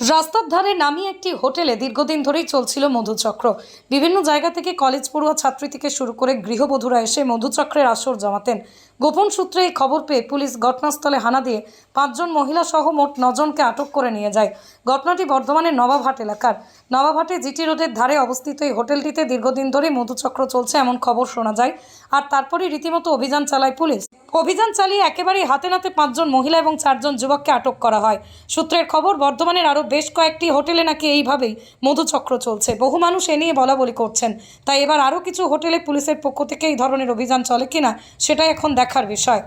রাস্তার ধারে নামি একটি হোটেলে দীর্ঘদিন ধরেই চলছিল মধুচক্র। বিভিন্ন জায়গা থেকে কলেজ পড়ুয়া ছাত্রী থেকে শুরু করে গৃহবধূরা এসে মধুচক্রের আসর জমাতেন। গোপন সূত্রে এই খবর পেয়ে পুলিশ ঘটনাস্থলে হানা দিয়ে পাঁচজন মহিলা সহ মোট নজনকে আটক করে নিয়ে যায়। ঘটনাটি বর্ধমানের নবাবহাট এলাকার। নবাবহাটে জিটি রোডের ধারে অবস্থিত এই হোটেলটিতে দীর্ঘদিন ধরে মধুচক্র চলছে এমন খবর শোনা যায়। আর তারপরে রীতিমতো অভিযান চালায় পুলিশ। অভিযান চালিয়ে একেবারেই হাতে নাতে পাঁচজন মহিলা এবং চারজন যুবককে আটক করা হয়। সূত্রের খবর, বর্ধমানের আরও বেশ কয়েকটি হোটেলে নাকি এইভাবেই মধুচক্র চলছে। বহু মানুষ এ নিয়ে বলা বলি করছেন। তাই এবার আরও কিছু হোটেলে পুলিশের পক্ষ থেকে এই ধরনের অভিযান চলে কিনা, সেটাই এখন দেখার বিষয়।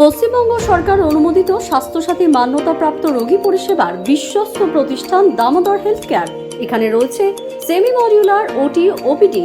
পশ্চিমবঙ্গ সরকার অনুমোদিত স্বাস্থ্যসাথী মান্যতাপ্রাপ্ত রোগী পরিষেবার বিশ্বস্ত প্রতিষ্ঠান দামোদর হেলথ কেয়ার। এখানে রয়েছে semi modular OT OPD